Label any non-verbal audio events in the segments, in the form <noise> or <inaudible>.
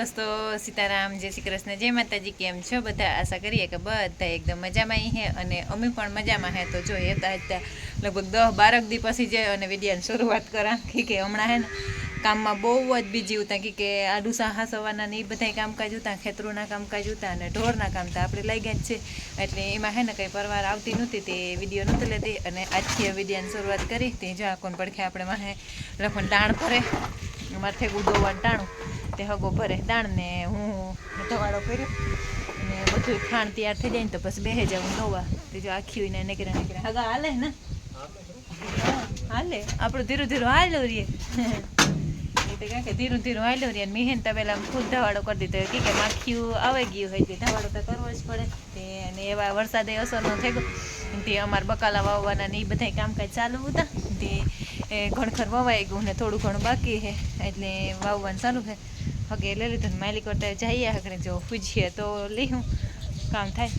દોસ્તો, સીતારામ, જય શ્રી કૃષ્ણ, જય માતાજી, કેમ છો? બધા આશા કરીએ કે બધા એકદમ મજામાં હે અને અમે પણ મજામાં હે. તો જો હતા હતા લગભગ દસ બારક દી પછી જાય અને વિડિયાની શરૂઆત કરા કે હમણાં હે ને કામમાં બહુ જ બીજી ઉતા કે આડુ સાહા સવાના ને એ બધા કામકાજ ઉતા, ખેતરોના કામકાજ ઉતા અને ઢોરના કામ તો આપણે લઈ ગયા જ છે. એટલે એમાં હે ને કંઈ પરવાર આવતી નહોતી તે વીડિયો નહોતી લેતી અને આજથી વિડીયાની શરૂઆત કરી. તે જો આ કોણ પડખે આપણે માહે લખણ ટાણ ભરે માથે થેગું દોવાનું ટાણું. તે હગો ભરે દાણ ને હું ધવાડો કર્યો અને બધું ખાણ તૈયાર થઈ જાય ને તો પછી બેહે જાઉં નવા. તે જો આખી ને નીકળે નીકળે હગા હાલે ને? હાલે. આપણું ધીરું ધીરું હાલો રીએ. કાંઈ કે ધીરું ધીરું હાલ્યો રહીએ મિહેન તો પેલા ફૂલ ધવાડો કરી દીધો. કે માખીયું આવી ગયું હોય તે ધવાડો તો કરવો જ પડે. તે અને એવા વરસાદે ન થઈ ગયો તે અમારે બકાલા વાવવાના ને એ બધા કામકાજ ચાલુ હતા. તે એ ઘણખર વવાઈ ગયું ને થોડું ઘણું બાકી છે એટલે વાવવાનું ચાલુ છે. હગે લઈ લીધું માલિક કરતા જઈએ આગળ. જો પૂછીએ તો લઈ કામ થાય.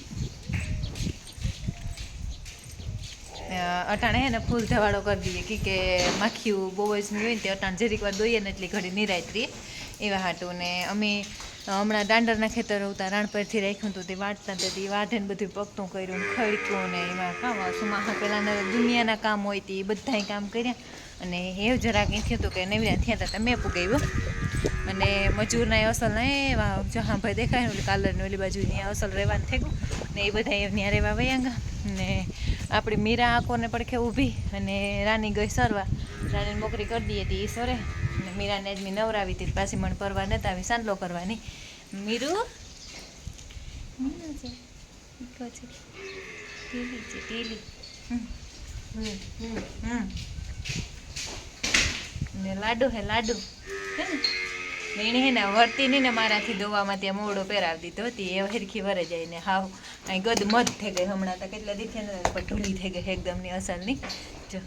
અટાણે હે ને ફૂલ ધવાડો કરી દઈએ. કે કે માખીયું બહુ જ નહીં હોય ને તે અટાણ જરીક વાર દોઈએ ને એટલી ઘડી નિરાયત રહીએ એવા હાટું ને અમે હમણાં દાંડરના ખેતર હતા રાણપરથી રાખ્યું હતું તે વાટતા હતી વાઢે ને બધું પગતું કર્યું ખડક્યું ને એમાં કામ સુમાહા પહેલાંના દુનિયાના કામ હોય તે બધાય કામ કર્યા. અને એવું જરાક એ થયું હતું કે નવીરા થયા હતા તમે પુગાવ્યું. અને મજૂરના અસલ ને એવા જહાં ભાઈ દેખાય ને ઓલી કાલરની ઓલી બાજુ ત્યાં અસલ રહેવાનું થયું ને એ બધા ત્યાં રહેવા વયા ને આપણી મીરા આંકોને પડખે ઊભી અને રાની ગઈ સરવા. રાની નોકરી કરી દઈએ હતી એ સરે. અને મીરાને જ મેં નવરાવી હતી પાછી મને પરવા નતા આવી સાંડલો કરવાની. મીરુ? ટીલી છે ટીલી. હમ. હમ. ને લાડુ હે લાડુ. હે ને? એણે હે ને વર્તી નહીં ને મારાથી દોવામાં ત્યાં મોડો પહેરાવી દીધો હતી. એ હરખી વરે જાય ને હાવ. અહીં ગદ મત થઈ ગઈ હમણાં તો કેટલા દી થયા ને પણ ઢૂલી થઈ ગઈ એકદમની અસલની જો.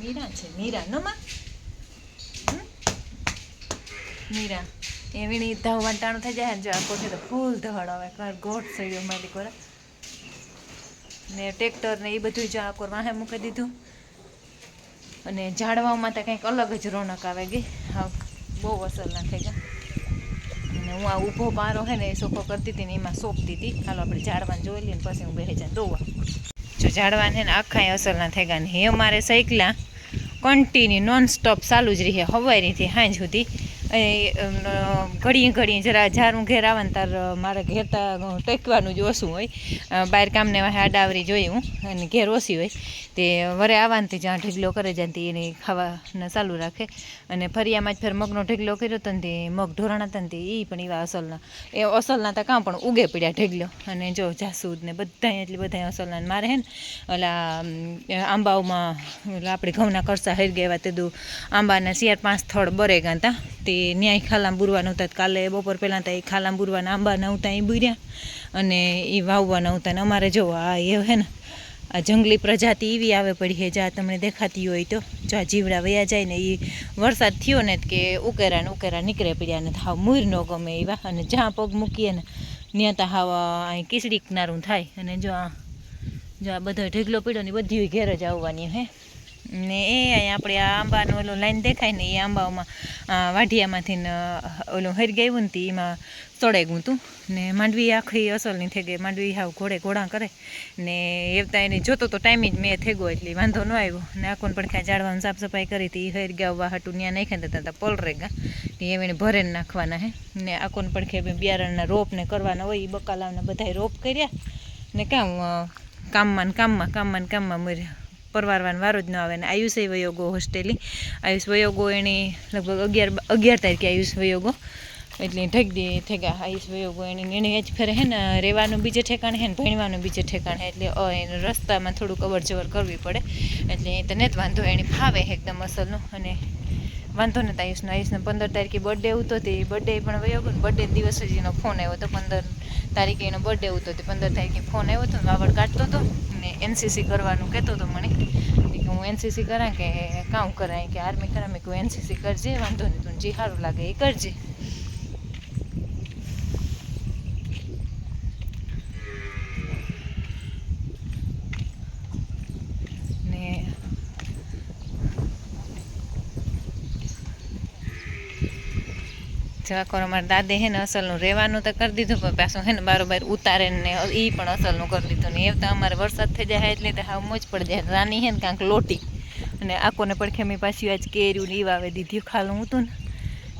મીરા છે, મીરા નો માં? મીરા. એ વીણી ધાવ વંટાણું થઈ જાય ને જો આ કોઠે તો ફૂલ ધડ આવે. ગોઠ સળ્યો મારી કોરા ને ટ્રેક્ટર ને એ બધું જો આ કોર વાહે મૂકી દીધું. અને ઝાડવામાં તો કંઈક અલગ જ રોનક આવે ગઈ. હા, બહુ અસર નાખે ગયા અને હું આ ઊભો પારો હે ને એ સોફો કરતી હતી ને એમાં સોંપતી હતી. હાલો આપણે ઝાડવાને જોઈ લઈએ પછી હું બેસી જાય દોવા. જો ઝાડવાને ને આખા અસર ના થઈ ગયા ને હે અમારે સાયકલા કન્ટિન્યુ નોન સ્ટોપ ચાલુ જ રહે હવારીથી સાંજ સુધી. એ ઘડીએ ઘડીએ જરા જારું ઘેર આવે ને તાર મારે ઘેરતા ટેકવાનું જ ઓછું હોય. બહાર કામને આડાવરી જોઈ હું, અને ઘેર ઓછી હોય. તે વરે આવવાને તે જ્યાં ઢીગલો કરે જ્યાં તે એને ખાવાને ચાલુ રાખે. અને ફરિયામાં જ ફેર મગનો ઢીગલો કર્યો હતો ને તે મગ ઢોરણ હતા ને તે એ પણ એવા અસલના. એ અસલના તો કાં પણ ઉગે પડ્યા ઢીકલો અને જો જાસૂદ ને બધા એટલી બધા અસલના મારે હે ને, ઓલા આંબાઓમાં આપણે ઘઉંના કરસા હરી ગયા તે દુ આંબાના શિયાર પાંચ સ્થળ બરે ગાતા હતા તે ન્યાય ખાલામ બુરવાના હતા કાલે બપોર પહેલાં તો એ ખાલામ બુરવાના આંબા નહોતા, એ બુર્યા. અને એ વાવવાના હતા ને અમારે જો આ એ હે ને, આ જંગલી પ્રજાતિ એવી આવે પડી છે જ્યાં તમને દેખાતી હોય તો. જો આ જીવડા વયા જાય ને એ વરસાદ થયો ને કે ઉકેરા ને ઉકેરા નીકળે પડ્યા ને હાવ મૂર ન ગમે એવા. અને જ્યાં પગ મૂકીએ ને, ત્યાં તો હાવ અહીં કીચડી કિનારું થાય. અને જો આ જો આ બધો ઢગલો પીડો ને બધી ઘેર જ આવવાની હે. ને એ અહીં આપણે આ આંબાનું ઓલું લાઈન દેખાય ને એ આંબાઓમાં વાઢિયામાંથી ઓલું હરી ગયું ને એમાં ચડાઈ ગયું હતું ને માંડવી આખી અસલની થઈ ગઈ. માંડવી હાવ ઘોડે ઘોડા કરે. ને એવતા એને જોતો તો ટાઈમ જ મેં થઈ ગયો એટલે વાંધો ન આવ્યો. ને આખું પણ ક્યાં ઝાડવાનું સાફ સફાઈ કરી હતી. હરી ગાવવા હાટું ત્યાં નાખ્યા હતા ત્યાં પલરે ગા એ એને ભરે નાખવાના હે. ને આખું પડખે બિયારણના રોપ ને કરવાના હોય એ બકાલાવના બધાય રોપ કર્યા. ને કામ કામમાં ને કામમાં કામમાં ને કામમાં મર્યા. પરવારવાનો વારો જ ન આવે ને આયુષે વયોગો હોસ્ટેલી આયુષ વયોગો એણે લગભગ અગિયાર અગિયાર તારીખે આયુષ વયોગો. એટલે ઠેક દે ઠેકા આયુષ વયોગો એણે એને જ ફેરે હે ને, રહેવાનું બીજે ઠેકાણે હે ને, ભણવાનું બીજે ઠેકાણે એટલે એને રસ્તામાં થોડુંક અવર જવર કરવી પડે. એટલે એ તને જ વાંધો, એને ફાવે એકદમ અસલનું. અને વાંધો નથી આયુષનો. આયુષનો પંદર તારીખે બર્થડે હતો. તે બર્થડે પણ વયો ગયો બર્થડે દિવસ જ એનો ફોન આવ્યો હતો. પંદર તારીખે એનો બર્થડે હતો. તે પંદર તારીખે ફોન આવ્યો હતો વાવડ કાઢતો હતો. ને એનસીસી કરવાનું કહેતો હતો મને. કે હું એનસીસી કરા કે કામ કરાય, કે આર્મી કરા મેં કહું એનસીસી કરજે, વાંધો નહીં, તું જે સારું લાગે એ કરજે ને જવાકોર મારા દાદે હે ને અસલનું રહેવાનું તો કરી દીધું, પણ પાછું હે ને બારોબાર ઉતારે ને એ પણ અસલનું કરી દીધું. ને એ તો અમારે વરસાદ થઈ જાય એટલે તો હાવ મોજ પડી જાય. રાની હે ને કાંક લોટી. અને આકોને પડખે મેં પાછી આજ કેર્યું ને એ વાવે દીધું. ખાલું હતું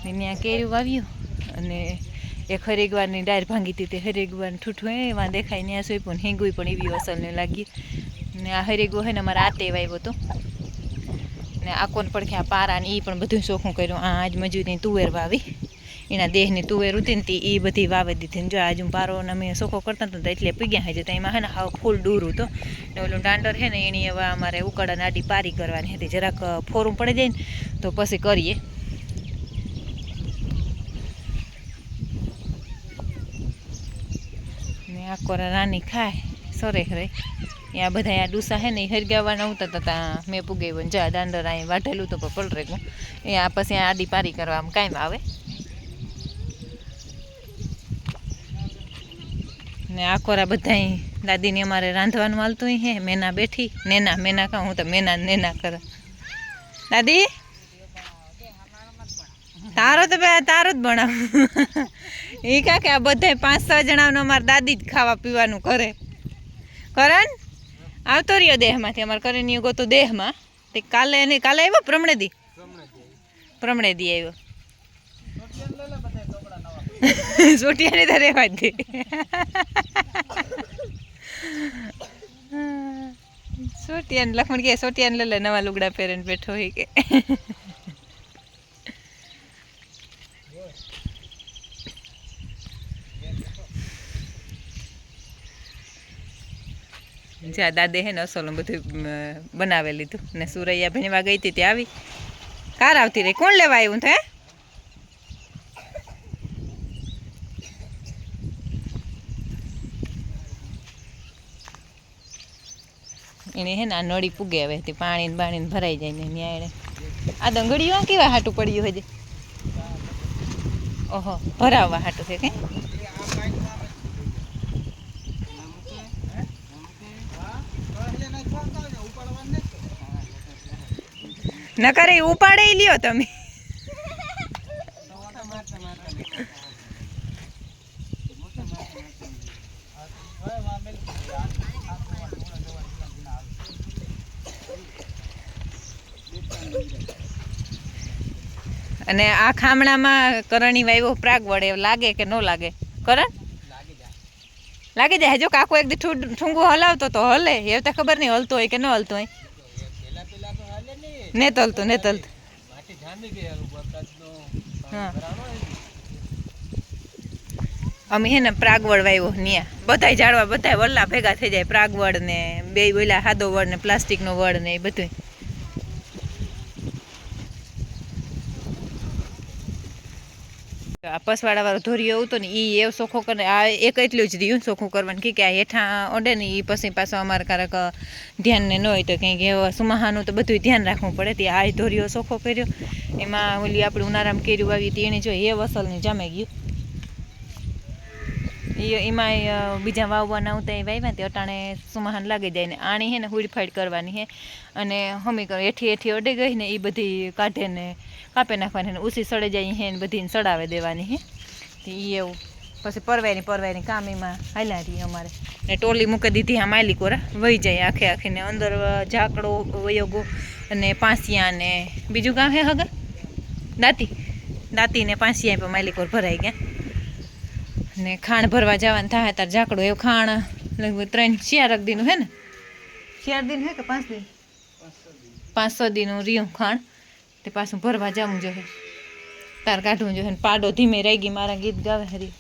ને ત્યાં કેર્યું વાવ્યું. અને એક હરેગવારની ડાયર ભાંગી હતી તે હરેગવાર ઠૂઠું એ વાં દેખાય ત્યાં સોંપ્યું પણ હેંગુય પણ એવી અસલને લાગી. ને આ હરેગો હે ને અમારા આતે વાવ્યો હતો. ને આકોને પડખે આ પારા ને એ પણ બધું શોખું કર્યું. આ આજ મજૂરી તુવેર વાવી. એના દેહની તુવેર ઉતીનતી તે એ બધી વાવી દીધી ને જો આજુ પારો ને અમે સોખો કરતા હતા તો એટલે પીગ્યા હજુ તો એમાં હે ને હાવ ફૂલ દૂર હતો. ને ઓલું દાંડર છે ને એની હવે અમારે ઉકાળા આડી પારી કરવાની હતી. જરાક ફોરું પડી જાય ને તો પછી કરીએ. આખો રાની ખાય, સરે ખરે આ બધા આ ડૂસા હે ને એ હરગાવાના ઉતા હતા. મેં પૂગે ને જા દાંડર અહીં વાઢેલું તો પલરે ગયું. એ આ પછી આડી પારી કરવા આમ કાંઈ આવે. ને આકોરા કોરા બધા દાદીને અમારે રાંધવાનું હાલતું હે મેના બેઠી નેના મેના કહું હું તો મેના નેના કર. દાદી? તારો તો બે તારો જ ભણાવ એ કા કે આ બધા પાંચ છ જણાનું અમારે દાદી જ ખાવા પીવાનું કરે. કરણ? આવતો રહ્યો દેહમાંથી અમારે કરીને ગયો તો દેહમાં. તે કાલે એને કાલે આવ્યો પ્રમણે દી. પ્રમણે દી આવ્યો. <laughs> સોટિયાની તો રહેવા દે સોટિયાને લખમણ કે સોટિયાને લે લે, નવા લુગડા પહેરીને બેઠો હોય કે. જ્યાં દાદે હે ને અસોલું બધું બનાવી લીધું ને સુરૈયા ભણીવા ગઈ હતી ત્યાં આવી. કાર આવતી રહી? કોણ લેવા આવ્યું તે એને હે ને આ નળી પૂગે હવે તે પાણી ને બાણી ભરાઈ જાય ને ન્યાયડે આ દંગડીઓ કેવા હાટું પડ્યું હજી ઓહો, ભરાવવા હાટું છે કે? નકર ઉપાડે લ્યો તમે. અને આ ખામણામાં કરણી વાવ્યો પ્રાગ વડે લાગે કે ન લાગે? કરણ લાગી જાય. જો કાકો એક દી ઠુંગું હલાવતો તો હલે. એ તો ખબર નહીં હલતો હોય કે ન હલતો હોય. ને તલતું ને તલતું અમે હે ને પ્રાગવડ વાવ્યો ન્યા. બધાય ઝાડવા બધાય વલ્લા ભેગા થઈ જાય પ્રાગવડ ને બે બોલ્યા સાદો વડ ને પ્લાસ્ટિકનો વડ ને એ બધું આ પસવાડા વાળો ધોરિયો આવતો ને એ એવો સોખો કરે આ એક એટલું જ રહ્યું સોખું કરવાનું કે આ હેઠા ઓડે ને એ પછી પાછો અમારે ક્યારેક ધ્યાન ને હોય તો કંઈક એવા સુમાહાનું તો બધું ધ્યાન રાખવું પડે. તે આ ધોરિયો સોખો કર્યો. એમાં ઓલી આપણે ઉનારામ કેર્યું આવી હતી એને જો એ વસલને જામે ગયું. એમાં બીજા વાવવાના આવતા એ વાવ્યા તે અટાણે સુમાહાન લાગી જાય ને આણી હે ને હુડફાડ કરવાની હે. અને હમી કરો એઠી એઠી અડે ગઈ ને એ બધી કાઢે ને કાપે નાખવાની ને ઉસી સડે જાય હે ને બધીને સડાવે દેવાની હે. તે ઈ એવું. પછી પરવાયની પરવાયની કામ એમાં હાલ્યા રહીએ અમારે. ને ટોલી મૂકી દીધી આ આલી કોરા. વહી જાય આખે આખી ને અંદર ઝાકડો, વયોગો અને પાંસિયા ને બીજું કામ હે હગર? દાંતી? દાંતી ને પાંસિયા પણ માલિકોર ભરાઈ ગયા. ને ખાણ ભરવા જવાનું થાય તાર ઝાકડું એવું ખાણ લગભગ ત્રણ ચાર દીનું હે ને? ચાર દિન હે કે પાંચ દિન? પાંચ છ દીનું રિયું ખાણ તે પાછું ભરવા જવું જોઈએ. તાર કાઢવું જોઈએ ને પાડો ધીમે રહી ગઈ મારા ગીત ગાવે હરી.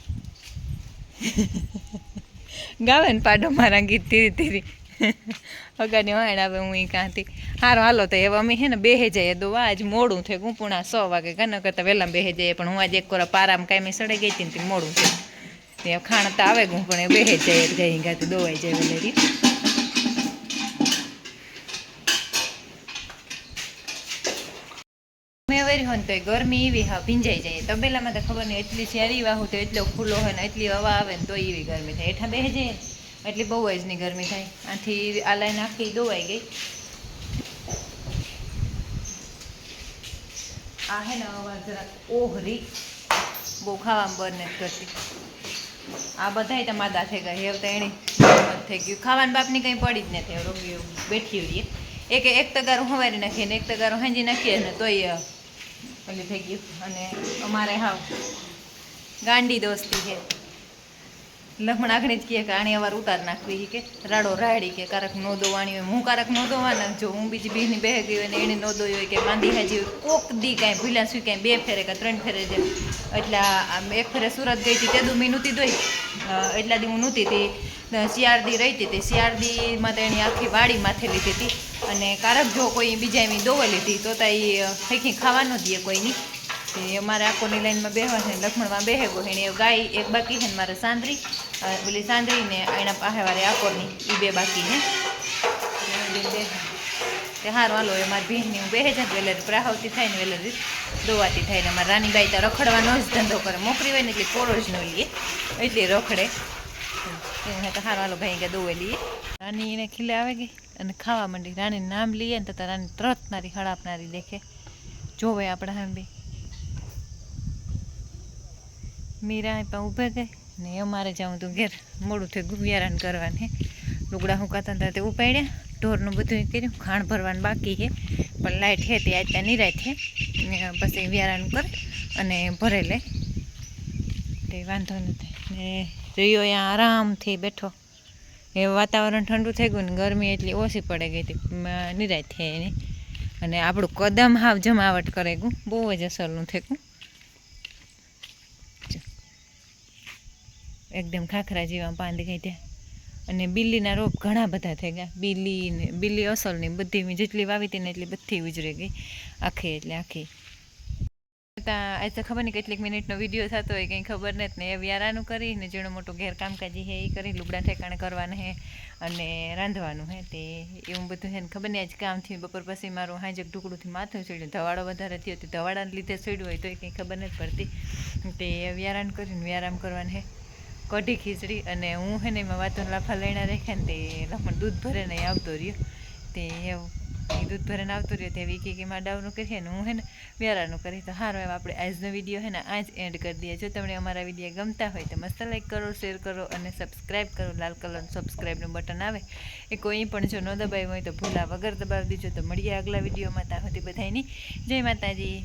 ગાવે ને પાડો મારા ગીત ધીરે ધીરે. અગાડી વાણ આવે હું કાંથી હારો હાલો તો એવા અમે હે ને બેહે જઈએ દો. આજ મોડું થયું ગુંપુણા સો વાગે કને કરતાં વહેલા બેહે જઈએ પણ હું આજે એક કોરા પારામાં કાંઈ સડે ગઈ હતી ને તે મોડું થયું. તે ખાણ તો આવે ગું પણ બેહે જાય ગઈ ગાતી દોવાઈ જાય વલેરી. હોય ને તો ગરમી એવી હા, ભીંજાઈ જાય. તબેલામાં તો ખબર નહીં, એટલી શેરી વાહુ તો એટલો ખુલ્લો હોય ને એટલી હવા આવે ને તો એવી ગરમી થાય. હેઠા બેહે જાય, એટલી બહુ જ નહીં ગરમી થાય. આથી આ લાઈન આખી દોવાઈ ગઈ. આ હે ને અવાજ જરાક ઓહરી, બહુ ખાવામાં બંધ નથી કરતી. આ બધાય તો માદા થઈ ગયા. હેવ તો એણે થઈ ગયું. ખાવાનું બાપની કંઈ પડી જ નથી. રોગી બેઠી રહીએ એક. એક તગારું હવારી નાખીએ ને એક તગારું હાંજી નાખીએ ને તોય અ, થઈ ગયું. અને અમારે હાવ ગાંડી દોસ્તી છે. લખમણ આગણી જ કહે કે આણી અવાર ઉતાર નાખવી કે રાડો રાડી કે કારક નો દોવાણી હોય, હું કારક નો દોવાના. જો હું બીજી બીની બે ગઈ હોય ને એને નો દોઈ હોય કે બાંધી હાજી હોય, કોક દી કાંઈ ભૂલ્યા શું કાંઈ બે ફેરે કે ત્રણ ફેરે છે એટલે આમ એક ફેરે સુરત ગઈ હતી, તે દુ મેં નહોતી દોઈ એટલા દી હું નહોતી હતી શિયાળદી રહી હતી શિયાળદીમાં તો એની આખી વાડી માથે લીધી હતી. અને કારક જો કોઈ બીજા એમ દોવા લીધી તો તા એ ફેંકી ખાવા ન દે કોઈની. અમારે આખોની લાઈનમાં બેહવા છે ને લક્ષ્મણમાં બેહે ગો એને ગાય, એક બાકી છે મારે સાંદરી. અ, પેલી સાંદરી ને એના પાસે વાળે આકોરની એ બે બાકી છે. તે હારું હાલો એ મારી બહેનની હું બેહે છે વેલર પ્રાહવતી થાય ને વેલર દોવાતી થાય ને મારી રાનીબાઈ તો રખડવાનો જ ધંધો કરે. મોકરી હોય ને એટલે કોરો જ ન લઈએ એટલે રખડે. એને તો હારું હાલો ભાઈ કે દોવે લઈએ. રાની એને ખીલે આવે ગઈ અને ખાવા માંડી. રાણીનું નામ લઈએ ને તો રાની રાની ત્રતનારી હળાપનારી દેખે. જોવે આપણે હા બી. મીરા પણ ઊભે ગઈ. ને અમારે જાઉં તું ઘેર. મોડું થઈ ગુવિયારાન કરવાને. લુગડા હુકાતા હતા તે ઉપાડ્યા. ઢોરનું બધું કર્યું. ખાણ ભરવાનું બાકી છે. પણ લાઇટ છે તે આજ ત્યાં નિરાય છે. પછી વ્યારાનું કરે અને ભરે લે. તે વાંધો નથી ને રિયો અહીંયા આરામથી બેઠો. એ વાતાવરણ ઠંડુ થઈ ગયું ને ગરમી એટલી ઓછી પડે ગઈ હતી. નિરાય થઈ એની. અને આપણું કદમ હાવ જમાવટ કરે ગયું. બહુ જ અસરનું થઈ ગયું. એકદમ ખાખરા જેવા પાન દેખાય ત્યાં અને બિલ્લીના રોપ ઘણા બધા થઈ ગયા. બિલ્લી ને, બિલ્લી અસલની બધી જેટલી વાવી હતી ને એટલી બધી ઉજરી ગઈ. આખી એટલે આખી. ત્યાં આજ તો ખબર નહીં કેટલીક મિનિટનો વીડિયો થતો હોય, કંઈ ખબર નથી ને. એ વ્યારાનું કરી ને જેણો મોટો ઘેર કામકાજી હે એ કરી લુગડા ઠેકાણે કરવાના હે અને રાંધવાનું હે તે, એવું બધું છે ને ખબર નહીં આજ કામથી બપોર પછી મારું હાજક ઢુકડુંથી માથું ચડ્યું ધવાડો વધારે થયો તો ધવાડાને લીધે ચડ્યું હોય તો એ કંઈ ખબર નથી પડતી. તે વ્યારાન કરીને વ્યારામ કરવાનું હે. કઢી ખીચડી અને હું હે ને એમાં વાતો લાફા લઈને રાખ્યા ને તે લખમણ દૂધ ભરે ને આવતો રહ્યો. તે એવું એ દૂધ ભરીને આવતો રહ્યો તે વીકી કે માં ડાવનું કરીએ ને હું હે ને વ્યારાનું કરી તો સારું એમ આપણે આજનો વીડિયો હે ને આ જ એન્ડ કરી દઈએ. જો તમને અમારા વીડિયો ગમતા હોય તો મસ્ત લાઈક કરો શેર કરો અને સબસ્ક્રાઈબ કરો. લાલ કલરનું સબસ્ક્રાઈબનું બટન આવે. એ કોઈ પણ જો ન દબાવ્યું હોય તો ભૂલા વગર દબાવી દીજો. તો મળીએ આગલા વિડીયોમાં ત્યાં સુધી બધાની જય માતાજી.